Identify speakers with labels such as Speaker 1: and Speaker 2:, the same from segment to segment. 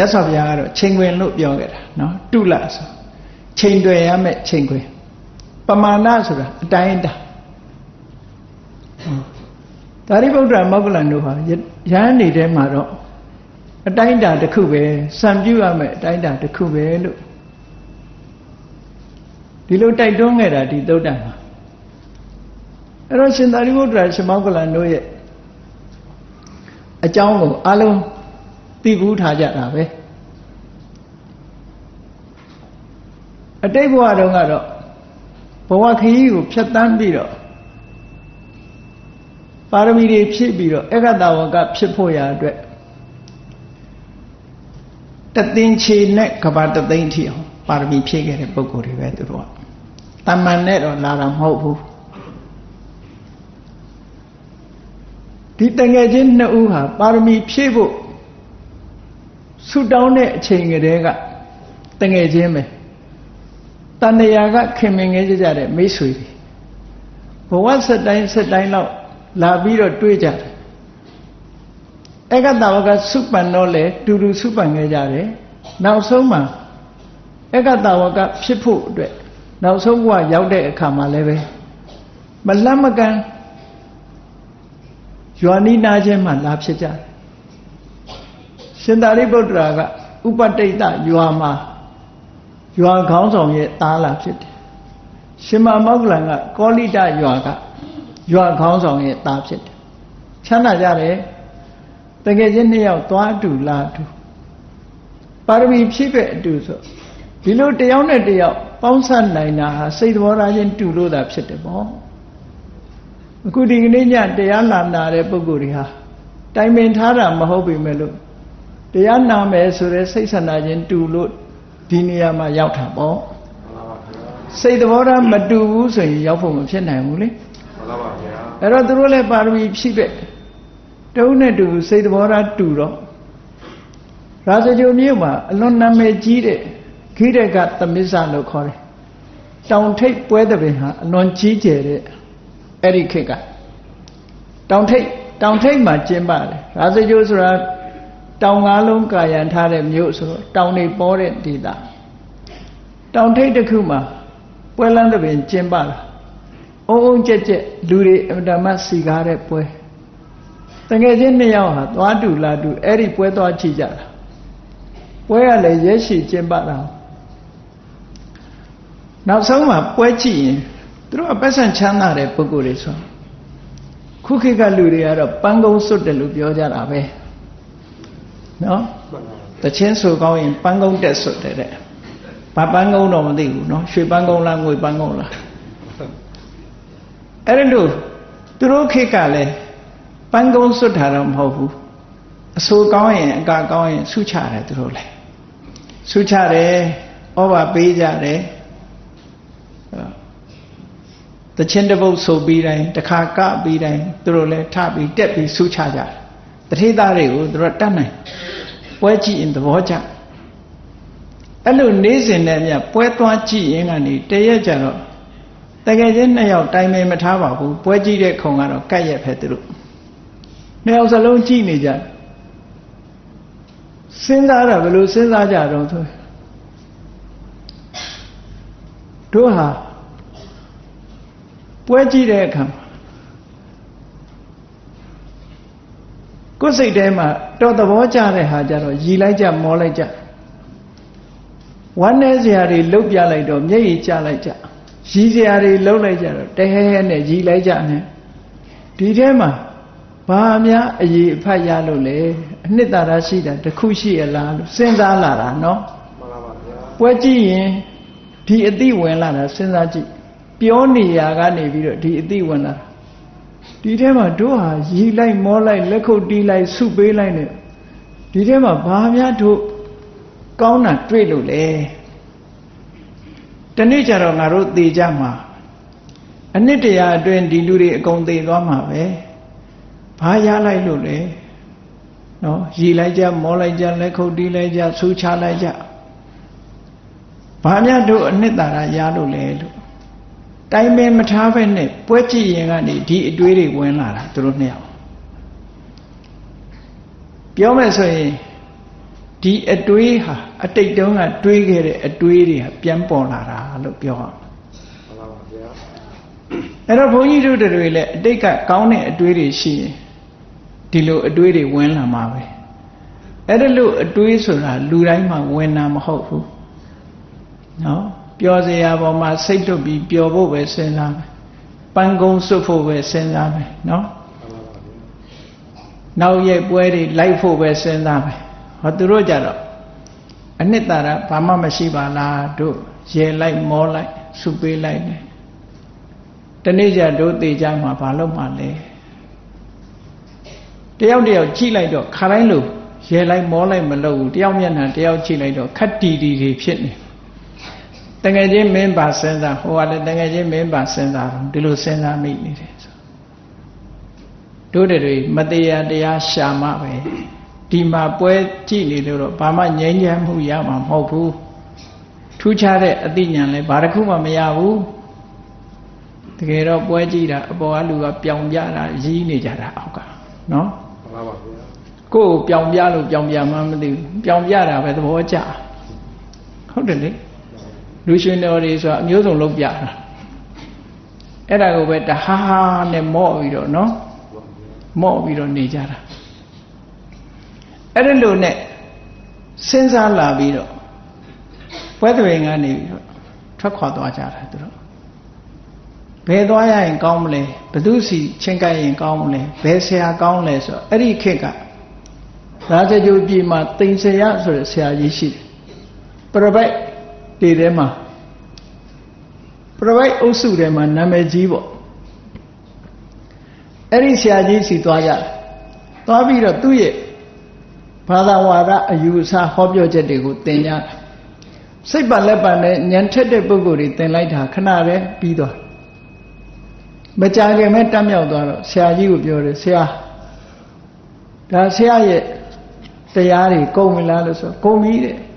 Speaker 1: မြတ်စွာဘုရားကတော့ချိန်ခွင်လို့ပြောခဲ့တာနော်တုလဆိုချိန်တွယ်ရမယ်ချိန်ခွင်ပမာဏဆိုတာအတိုင်းတာဒါရိပုတ္တရာမောဂ္ဂလန်တို့ဟာရဟန်းနေတဲ့မှာတော့အတိုင်းတာတစ်ခုပဲစံပြုရမယ်အတိုင်းတာတစ်ခုပဲလို့ဒီလိုတိုက်တွန်းခဲ့တာဒီသုတ်တံမှာအဲ့တော့ရှင်သာရိပုတ္တရာရှင်မောဂ္ဂလန်တို့ရဲ့အကြောင်းကိုအလုံး သိဘူးထားကြတာပဲအတိတ်ဘဝတုန်းကတော့ဘဝခရီးကိုဖြတ်တန်းပြီးတော့ပါရမီတွေဖြည့်ပြီးတော့အက္ခတဝကဖြစ်ဖို့ရာအတွက်တသိန်းချေနဲ့ကဘာတသိန်းထီအောင်ပါရမီဖြည့်ခဲ့တဲ့ပုဂ္ဂိုလ်တွေပဲသူတို့ကတမန်နဲ့တော့လာတာမဟုတ်ဘူးဒီတငယ်ချင်းနှစ်ဦးဟာပါရမီဖြည့်ဖို့ ဆူတောင်းတဲ့အချိန်ကလေးကတငယ်ချင်းပဲတဏှာကခင်မင်ငယ်ကြတဲ့မိတ်ဆွေတွေဘဝဆက်တိုင်းဆက်တိုင်းလောက်လာပြီးတော့တွေ့ကြတယ်ဧကတဝကစုပန်တော့လေတူတူစုပန်ခဲ့ကြတယ်နောက်ဆုံးမှာဧကတဝကဖြစ်ဖို့အတွက်နောက်ဆုံးဘဝရောက်တဲ့အခါမှာလည်းပဲမလတ်မကန်ရွာနိနာချင်းမှလာဖြစ်ကြတယ် ရှင်သာရိပုတ္တရာကဥပတိတ်တရွာမှာရွာခေါင်းဆောင်ရဲ့သားလာဖြစ်တယ်ရှင်မမောက္ကလန်ကကောလိတရွာကရွာခေါင်းဆောင်ရဲ့သားဖြစ်တယ်ချမ်းသာကြတယ်တကယ်ချင်းနှစ်ယောက်သွားတူလာတူပါရမီဖြည့်ပဲ့အတူဆိုဒီလိုတယောက်နဲ့တယောက်ပေါင်းဆက်နိုင်တာဟာစိတ်သဘောထားချင်းတူလို့သာဖြစ်တယ်ပေါ့အခုဒီကနေ့ညတရားနာနာတဲ့ပုဂ္ဂိုလ်တွေဟာတိုင်ပင်ထားတာမဟုတ်ပြီမဲ့လို့ တရားနာမယ်ဆိုတဲ့စိတ်ဆန္ဒချင်းတူလို့ဒီနေရာမှာရောက်တာပေါ့စိတ်သဘောထားမတူဘူးဆိုရင်ရောက်ဖို့မဖြစ်နိုင်ဘူးလေမှန်ပါပါဗျာအဲ့တော့သူတို့လည်းပါရမီဖြည့်ပဲ့တုံးနဲ့တူစိတ်သဘောထားတူတော့ရာဇဂိုမြို့မှာအလွန်နာမည်ကြီးတဲ့ခိရကသမစ္ဆလို့ခေါ်တယ်တောင်ထိပ်ပွဲတဲ့ပင်ဟာအလွန်ကြီးကျယ်တဲ့အဲ့ဒီခေတ်ကတောင်ထိပ်တောင်ထိပ်မှာကျင်းပါတယ်ရာဇဂိုဆိုတာ တောင်ငါးလုံးကာယံထားတဲ့မြို့ဆိုတော့တောင်တွေပေါ်တဲ့ဒေသတောင်ထိပ်တစ်ခုမှာပွဲလန်းတဲ့ပင်ကျင်းပါလားအုံအုံကြက်ကြက်လူတွေအမတမစီကားတဲ့ပွဲတကယ်ချင်းနှစ်ယောက်ဟာသွားတူလာတူအဲ့ဒီပွဲသွားကြည့်ကြတာပွဲကလည်းရဲရှိကျင်းပတာနောက်ဆုံးမှာပွဲကြည့်ရင်သူတို့အပတ်စံချမ်းသာတဲ့ပုဂ္ဂိုလ်တွေဆိုခုခေတ်ကလူတွေကတော့ပန်းကုန်းစွတ်တယ်လို့ပြောကြတာပဲ နော်တချင်းဆိုကောင်းရင်ပန်းကုန်းတက်စွတ်တယ်တဲ့ဘာပန်းကုန်းတော့မသိဘူးနော်ရွှေပန်းကုန်းလားငွေပန်းကုန်းလားအဲ့လိုသူတို့ခေတ်ကလည်းပန်းကုန်းစွတ်တာတော့မဟုတ်ဘူးအဆိုကောင်းရင်အကကောင်းရင်ဆုချတယ်သူတို့လည်းဆုချတယ်ဩဘာပေးကြတယ်တချင်းတပုတ်ဆိုပြီးတိုင်းတခါကပြီးတိုင်းသူတို့လည်းထပြီးတက်ပြီးဆုချကြတယ် တထေသားတွေကိုသူတို့တတ်နိုင်ပွဲကြည့်ရင်သဘောကျအဲ့လိုနေစဉ်နဲ့မြပွဲသွားကြည့်ရင်ကနေတရက်ကြတော့တကယ်ချင်းနှစ်ယောက်တိုင်ပင်မထားပါဘူးပွဲကြည့်တဲ့ခုံကတော့ကတ်ရက်ဖက်သူတို့နှစ်ယောက်စလုံးကြည့်နေကြစဉ်းစားတာဘယ်လိုစဉ်းစားကြတော့ဆိုတို့ဟာပွဲကြည့်တဲ့အခါ ကိုယ်စိတ်ထဲမှာတော်သဘောကျတဲ့ဟာကြတော့ရည်လိုက်ကြမောလိုက်ကြဝမ်းနေစရာတွေလှုပ်ပြလိုက်တော့မျက်ရည်ကျလိုက်ကြရည်စရာတွေလှုပ်လိုက်ကြတော့တဟဲဟဲနဲ့ရည်လိုက်ကြနဲ့ဒီထဲမှာဘာများအရေးအဖတ်ရလို့လဲအနှစ်သာရရှိတာတခုရှိရလားလို့စဉ်းစားလာတာနော်မှန်ပါပါဗျာပွဲကြည့်ရင်ဒီအတိဝင်လာတာစဉ်းစားကြည့်ပြောနေရကနေပြီးတော့ဒီအတိဝင်လာ ဒီထဲမှာတို့ဟာရီလိုက်မောလိုက်လက်ခုပ်တီးလိုက်ဆုပေးလိုက်နဲ့ဒီထဲမှာဘာများတို့ကောင်းတာတွေ့လို့လဲတနေ့ကျတော့ငါတို့သေကြမှာအနှစ်တရာအတွင်းဒီလူတွေအကုန်သေသွားမှာပဲဘာရလိုက်လို့လဲနော်ရီလိုက်ကြမောလိုက်ကြလက်ခုပ်တီးလိုက်ကြဆူချလိုက်ကြဘာများတို့အနှစ်သာရရလို့လဲလို့ တိုင်ပင်မထားဖက်နဲ့ပွဲကြည့်ရင်ကနေဒီအတွေးတွေဝင်လာတာသူတို့နှစ်ယောက်ပြောမယ်ဆိုရင်ဒီအတွေးဟာအတိတ်တုန်းကတွေးခဲ့တဲ့အတွေးတွေဟာပြန်ပေါ်လာတာလို့ပြောရမှာ
Speaker 2: မှန်ပါပါဗျာ
Speaker 1: အဲ့တော့ဘုန်းကြီးတို့တွေလည်းအတိတ်ကကောင်းတဲ့အတွေးတွေရှိရင်ဒီလိုအတွေးတွေဝင်လာမှာပဲအဲ့ဒါလို့အတွေးဆိုတာလူတိုင်းမှာဝင်တာမဟုတ်ဘူးနော် ပျော်စရာပေါ်မှာစိတ်တွတ်ပြီးပျော်ဖို့ပဲစဉ်းစားမယ်ပန်းကုန်းစွတ်ဖို့ပဲစဉ်းစားမယ်နော်
Speaker 2: မှန်ပါပါဗျာ
Speaker 1: နောက်ရက်ပွဲတွေလိုက်ဖို့ပဲစဉ်းစားမယ်ဟောသူတို့ကြတော့အနှစ်သာရဘာမှမရှိပါလားတို့ရေလိုက်မောလိုက်စုပေးလိုက်တယ်တနေ့ကျတို့တေကြမှာဘာလို့မှလဲတယောက်တယောက်ကြည့်လိုက်တော့ခါတိုင်းလို့ရေလိုက်မောလိုက်မလုပ်ဘူးတယောက်မျက်နှာတယောက်ကြည့်လိုက်တော့ခက်တီတီတွေဖြစ်နေတ ကယ်ချင်းမင်းပါစဉ်းစားဟိုကလည်းတကယ်ချင်းမင်းပါစဉ်းစားတော့ဒီလိုစဉ်းစားမိနေတယ်ဆိုတို့တွေမတရားတရားရှာမှပဲဒီမှာပွဲကြည့်နေလို့တော့ဘာမှငြိမ်းချမ်းမှုရမှာမဟုတ်ဘူးထူးခြားတဲ့အသိဉာဏ်လည်းဘာတစ်ခုမှမရဘူးတကယ်တော့ပွဲကြည့်တာအပေါ်ကလူကပြောင်ပြတာရီးနေကြတာအောက်ကနော်
Speaker 2: မှန်ပါပါဗျာ
Speaker 1: ကိုယ်ကိုပြောင်ပြလို့ပြောင်ပြမှမသိဘူးပြောင်ပြတာပဲသဘောကျဟုတ်တယ်လေ လူရှင်တော်တွေဆိုတာအမျိုးစုံလုပ်ပြတာအဲ့ဒါကိုပဲတဟားဟားနဲ့မော့ပြီးတော့နော်မော့ပြီးတော့နေကြတာအဲ့ဒီလိုနဲ့စဉ်းစားလာပြီးတော့ပွဲသွေငန်းနေပြီးတော့ထွက်ခွာသွားကြတာသူတို့ဘယ်သွားရရင်ကောင်းမလဲဘသူစီချင်းကပ်ရင်ကောင်းမလဲဘယ်ဆရာကောင်းလဲဆိုတော့အဲ့ဒီခေတ်ကရာဇဂုပြည်မှာတိန်ဆရာဆိုတဲ့ဆရာကြီးရှိတယ်ပရပိုက် ဒီထဲမှာပရပိုက်အုပ်စုထဲမှာနာမည်ကြီးပေါ့အဲ့ဒီဆရာကြီးစီသွားရတယ်။သွားပြီးတော့သူ့ရဲ့ဘာသာဝါဒအယူအဆဟောပြောချက်တွေကိုသင်ကြတယ်။စိတ်ပါလက်ပါနဲ့ဉာဏ်ထက်တဲ့ပုဂ္ဂိုလ်တွေသင်လိုက်တာခဏပဲပြီးသွား။မကြခင်မဲ့တတ်မြောက်သွားတော့ဆရာကြီးကိုပြောတယ်ဆရာဒါဆရာရဲ့တရားတွေကုန်ပြီလားလို့ဆိုကုန်ပြီတဲ့။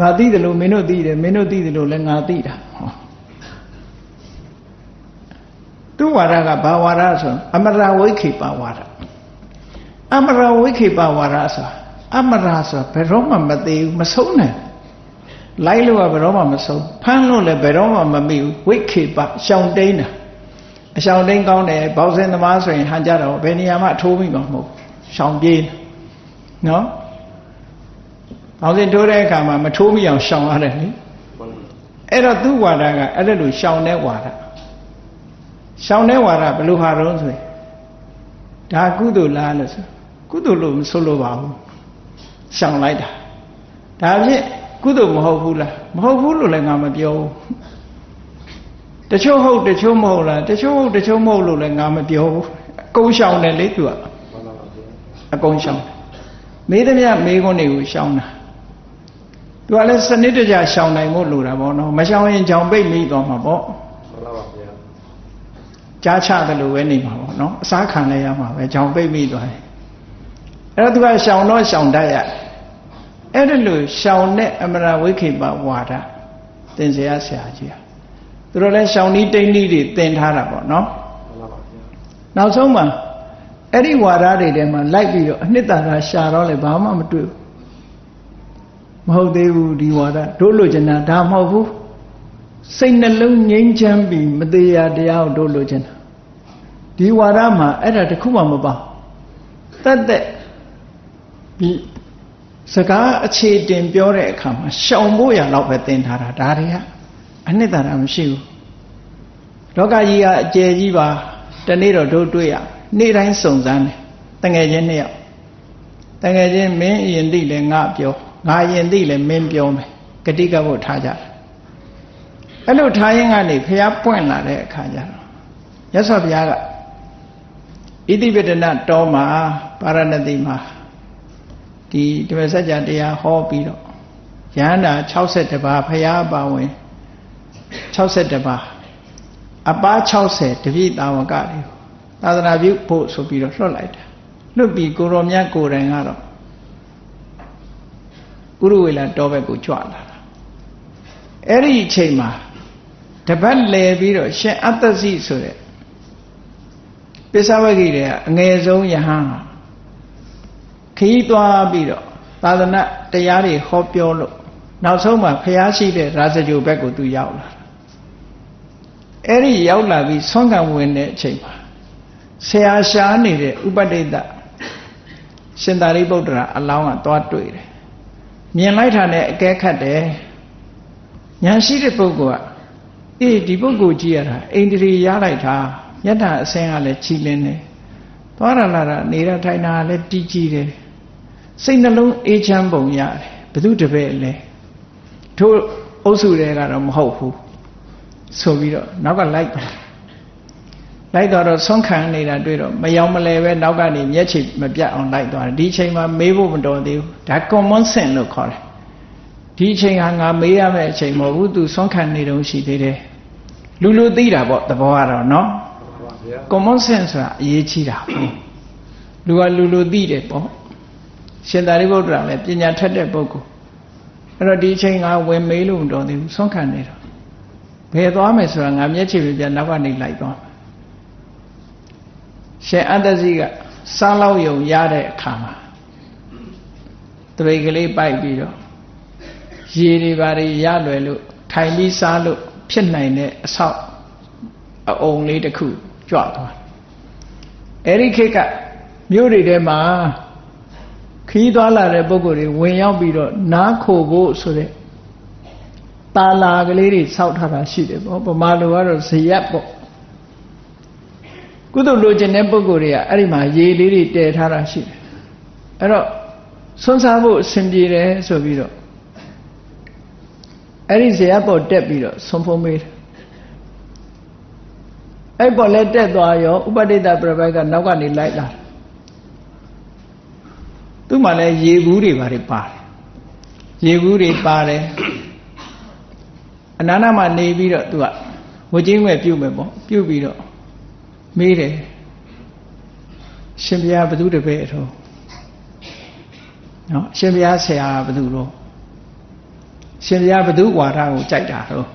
Speaker 1: ငါသိတယ်လို့မင်းတို့သိတယ်မင်းတို့သိတယ်လို့လည်းငါသိတာဟောသူဝါဒကဘာဝါဒဆိုအမရဝိခေပဝါဒအမရဝိခေပဝါဒဆိုအမရဆိုဘယ်တော့မှမသေးဘူးမဆုံးနိုင်လိုက်လို့ကဘယ်တော့မှမဆုံးဖမ်းလို့လည်းဘယ်တော့မှမမိဘူးဝိခေပရှောင်တိန်တာအရှောင်တိန်ကောင်းတယ်ဘောက်စင်သမားဆိုရင်ဟန်ကြတော့ဘယ်နေရာမှထိုးမိမှာမဟုတ်ရှောင်ပြေးနော် ဘောက်စင်ထိုးတဲ့အခါမှာမထိုးမိအောင်ရှောင်ရတယ်လေ
Speaker 2: မှန်ပါ
Speaker 1: အဲ့တော့သူ့ဝါဒကအဲ့ဒါလိုရှောင်တဲ့ဝါဒရှောင်တဲ့ဝါဒဘယ်လိုဟာတော့ဆိုရင်ဒါကုသိုလ်လားလို့ဆိုကုသိုလ်လို့မဆိုလိုပါဘူးရှောင်လိုက်တာဒါဖြင့်ကုသိုလ်မဟုတ်ဘူးလားမဟုတ်ဘူးလို့လည်းငါမပြောဘူးတချို့ဟုတ်တချို့မဟုတ်လားတချို့ဟုတ်တချို့မဟုတ်လို့လည်းငါမပြောဘူးအကုန်ရှောင်တယ်လေသူက
Speaker 2: မှန်ပါပါဗျာ
Speaker 1: အကုန်ရှောင်တယ်မေးသမျှမေးခွန်းတွေကိုရှောင်တာ သူကလည်းစနစ်တကျရှောင်နိုင်ဖို့လိုတာပေါ့နော်မရှောင်ရင်ကြောင်ပိတ်မိသွားမှာပေါ့
Speaker 2: မှန်ပါပါဗျာ
Speaker 1: ကြားချတယ်လို့ပဲနေမှာပေါ့နော်အစားခံလဲရမှာပဲကြောင်ပိတ်မိသွားတယ်အဲ့တော့သူကရှောင်တော့ရှောင်တတ်ရအဲ့ဒါလို့ရှောင်တဲ့အမရဝိခိပဝါဒသင်စရာဆရာကြီးอ่ะသူတို့လည်းရှောင်နီးတိန်နီးတွေသင်ထားတာပေါ့နော်
Speaker 2: မှန်ပါပါ
Speaker 1: နောက်ဆုံးမှာအဲ့ဒီဝါဒတွေထဲမှာလိုက်ပြီးတော့အနှစ်သာရရှာတော့လေဘာမှမတွေ့ဘူး မဟုတ်သေးဘူးဒီဝါဒတို့လိုချင်တာဒါမဟုတ်ဘူးစိတ်နှလုံးငြိမ်းချမ်းပြီးမတရားတရားကိုတို့လိုချင်တာဒီဝါဒမှာအဲ့ဒါတခုမှမပါတတ်တဲ့ဒီစကားအခြေတင်ပြောတဲ့အခါမှာရှောင်ဖို့ရတော့ပဲသင်ထားတာဒါတွေကအနှစ်သာရမရှိဘူးလောကကြီးကအကျယ်ကြီးပါတနေ့တော့တို့တွေ့ရနေ့တိုင်းစုံစမ်းတယ်တငယ်ချင်းနှစ်ယောက်တငယ်ချင်းမင်းအရင်သိလဲငါပြော ငါအရင်သိလဲမင်းပြောမယ်ဂတိကဘုထားကြတယ်အဲ့လိုထားရင်ကနေဖះပွင့်လာတဲ့အခါကျတော့ရသော်ဘုရားကဣတိပတနတောမှာပါရဏတိမှာဒီတပည့်စัจ जा တရားဟောပြီးတော့ရဟန္တာ62ပါးဖះပါဝင်62ပါးအပား60တပြည့်တာဝကတွေကိုသာသနာပြုဖို့ဆိုပြီးတော့လွှတ်လိုက်တာလွတ်ပြီးကိုရောမြတ်ကိုယ်တိုင်ကတော့ ဥရဝေလာတောဘက်ကိုကြွလာတာအဲ့ဒီအချိန်မှာတပတ်လဲပြီးတော့ရှင်အတ္တစီဆိုတဲ့ပိဿဝဂိတွေကအငယ်ဆုံးယဟန်ဟာခီးသွားပြီးတော့သသာသနာတရားတွေဟောပြောလို့နောက်ဆုံးမှာဖျားရှိတဲ့ရာဇဂိုဘက်ကိုသူရောက်လာအဲ့ဒီရောက်လာပြီးဆွမ်းခံဝင်တဲ့အချိန်မှာဆရာရှားနေတဲ့ဥပတိတ္တရှင်သာရိပုတ္တရာအလောင်းကသွားတွေ့တယ် မြင်လိုက်တာနဲ့အကဲခတ်တယ်ဉာဏ်ရှိတဲ့ပုဂ္ဂိုလ်ကအေးဒီပုဂ္ဂိုလ်ကြည့်ရတာအိန္ဒြေရလိုက်တာယတ္တအစင်းကလည်းချီလင်းတယ်သွားရလာတာနေရထိုင်တာလည်းတီးကြည့်တယ်စိတ်နှလုံးအေးချမ်းပုံရတယ်ဘု து တပည့်လဲထို့အုပ်စုတွေကတော့မဟုတ်ဘူးဆိုပြီးတော့နောက်ကလိုက်သွား လိုက်တော့တော့ဆုံးခံနေတာတွေ့တော့မယောင်မလဲပဲနောက်ကနေမျက်ခြေမပြတ်အောင်လိုက်သွားတယ်ဒီချိန်မှာမေးဖို့မတော်သေးဘူးဒါ common sense လို့ခေါ်တယ်ဒီအချိန်ဟာငါမေးရမယ့်အချိန်မဟုတ်ဘူးသူဆုံးခံနေတုန်းရှိသေးတယ်လူလူသိတာပေါ့သဘောကတော့နော်
Speaker 2: မှန်ပါဗျာ
Speaker 1: common sense ဆိုတာအရေးကြီးတာပေါ့လူကလူလူသိတယ်ပေါ့ရှင်သာရိပုတ္တရာလည်းပညာထက်တဲ့ပုဂ္ဂိုလ်အဲ့တော့ဒီအချိန်ကဝင်မေးလို့မတော်သေးဘူးဆုံးခံနေတော့ဘယ်သွားမယ်ဆိုတာငါမျက်ခြေပြပြနောက်ကနေလိုက်သွားမယ် ရှင်အတ္တစီကစားလောက်ယုံရတဲ့အခါမှာတရိတ်ကလေးပိုက်ပြီးတော့ရေတွေဘာတွေရလွယ်လို့ထိုင်ပြီးစားလို့ဖြစ်နိုင်တဲ့အဆောက်အအုံလေးတစ်ခုကြွသွားအဲ့ဒီခေတ်ကမြို့တွေထဲမှာခီးသွားလာတဲ့ပုံကိုယ်တွေဝင်ရောက်ပြီးတော့နားခိုဖို့ဆိုတဲ့တာလာကလေးတွေစောက်ထားတာရှိတယ်ပေါ့ဗမာလူကတော့ဇရက်ပေါ့ ကုသိုလ်လိုချင်တဲ့ပုံကိုယ်တွေကအဲ့ဒီမှာရေလေးတွေတည်ထားတာရှိတယ်အဲ့တော့ဆွန်းစားဖို့အဆင်ပြေတယ်ဆိုပြီးတော့အဲ့ဒီဇရက်ပေါ်တက်ပြီးတော့ဆွန်ဖုံးမေးတယ်အဲ့ပေါ်လဲတက်သွားရောဥပဒိတပြပိုက်ကနောက်ကနေလိုက်လာသူ့မှာလဲရေဘူးတွေပါတယ်ပါတယ်ရေဘူးတွေပါတယ်အနာနာမှာနေပြီးတော့သူကဝချင်းွယ်ပြုတ်မယ်ပေါ့ပြုတ်ပြီးတော့ မေးတယ်ရှင်ဘုရားဘသူတပည့်အထုံးနော်ရှင်ဘုရားဆရာဘသူတော့ရှင်ဘုရားဘသူဝါဒကိုကြိုက်တာတော့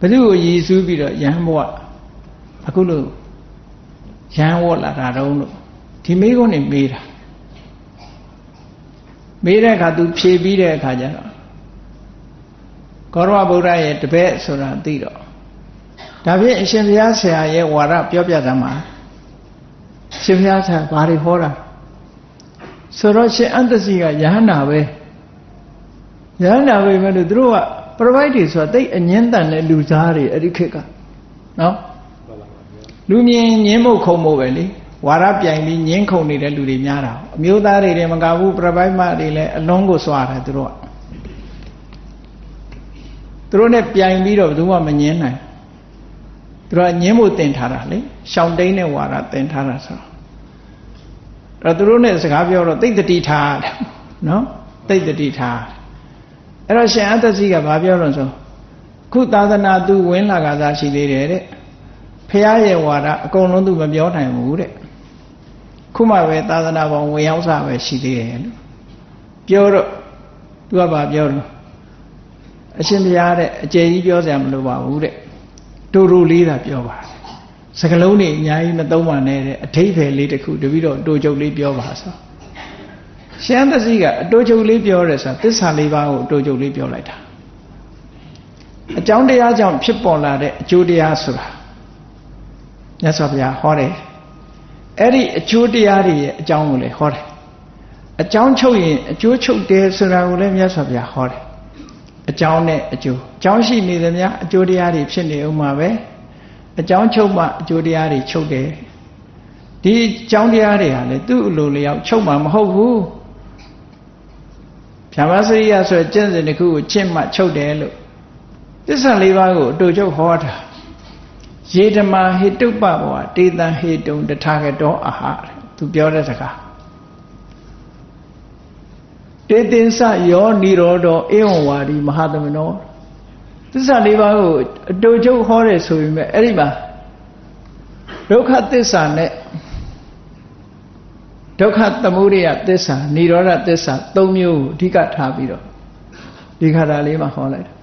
Speaker 1: ဘသူကိုရည်စူးပြီးတော့ရဟန်းဘဝအခုလို့ရဟန်းဝတ်လာတာတော့လို့ဒီမိကုန်းနေမေးတာမေးတဲ့အခါ तू ဖြေပြီးတဲ့အခါကျတော့ကောရဝဗုဒ္ဓရဲ့တပည့်ဆိုတာသိတော့ ဒါဖြင့်အရှင်ဘုရားဆရာရဲ့ဝါဒပြောပြတာမှာရှင်ဘုရားဆရာဘာတွေဟောတာဆိုတော့ရှင်အန္တစီကယဟန္တာပဲယဟန္တာပဲမဲ့လို့သူတို့ကပရပိုက်တွေဆိုတာတိတ်အငင်းတန်တဲ့လူသားတွေအဲ့ဒီခေတ်ကနော်
Speaker 2: မှန်ပါဗျာ
Speaker 1: လူမြင်ငင်းမှုခုံမှုပဲလေဝါရပြိုင်ပြီးငင်းခုံနေတဲ့လူတွေများတာအမျိုးသားတွေတွေမကဘူးပြပိုက်မတွေလည်းအလုံးကိုစွာတယ်သူတို့ကသူတို့နဲ့ပြိုင်ပြီးတော့ဘယ်သူမှမငင်းနိုင် သူတို့ကငင်းမှုတင်ထားတာလေရှောင်းတိန်နဲ့ဝါရတင်ထားတာဆိုတော့သူတို့နဲ့စကားပြောတော့တိတ်တတိထားတယ်နော်တိတ်တတိထားအဲ့တော့ရှင်အတ္တစီကဘာပြောလို့ဆိုခုသာသနာသူဝင်လာကစားရှိသေးတယ်တဲ့ဖះရဲ့ဝါဒအကုန်လုံးသူမပြောနိုင်ဘူးတဲ့ခုမှပဲသာသနာပေါင်းဝင်ရောက်စားပဲရှိသေးတယ်လို့ပြောတော့သူကဘာပြောလို့အရှင်ဘုရားတဲ့အကျယ်ကြီးပြောစရာမလိုပါဘူးတဲ့ တူတူလေးသာပြောပါတယ်စကလုံးတွေအများကြီးမသုံးပါနဲ့တဲ့အထိပ္ပယ်လေးတစ်ခုတပြီးတော့တူချုပ်လေးပြောပါဆိုရှမ်းသစီကအတူချုပ်လေးပြောတယ်ဆိုတာသစ္စာလေးပါးကိုအတူချုပ်လေးပြောလိုက်တာအကြောင်းတရားကြောင့်ဖြစ်ပေါ်လာတဲ့အကျိုးတရားဆိုတာမြတ်စွာဘုရားဟောတယ်အဲ့ဒီအကျိုးတရားတွေရဲ့အကြောင်းကိုလည်းဟောတယ်အကြောင်းချုပ်ရင်အကျိုးချုပ်တယ်ဆိုတာကိုလည်းမြတ်စွာဘုရားဟောတယ် အကြောင်းနဲ့အကျိုးအကြောင်းရှိနေသမျှအကျိုးတရားတွေဖြစ်နေဦးမှာပဲအကြောင်းချုပ်မှအကျိုးတရားတွေချုပ်တယ်ဒီအကြောင်းတရားတွေဟာလေသူ့အလိုလျောက်ချုပ်မှာမဟုတ်ဘူးဖြာမစရိယဆိုတဲ့ကျင့်စဉ်တစ်ခုကိုချင့်မှချုပ်တယ်လို့သစ္စာလေးပါးကိုအတူချုပ်ဟောတာယေဓမာဟိတုပ္ပဘောတေတံဟေတုံတထာဂတောအာဟာတဲ့သူပြောတဲ့စကား တေတင်္စယောនិရောဓောဧဝံဝါဒီမဟာသမနောသစ္စာလေးပါးကိုအတူချုပ်ဟောတယ်ဆိုပေမဲ့အဲ့ဒီမှာဒုက္ခသစ္စာနဲ့ဒုက္ခသမုဒယသစ္စာនិရောဓသစ္စာ၃မျိုးကိုအဓိကထားပြီးတော့ဒီခါတာလေးမှာဟောလိုက်တာ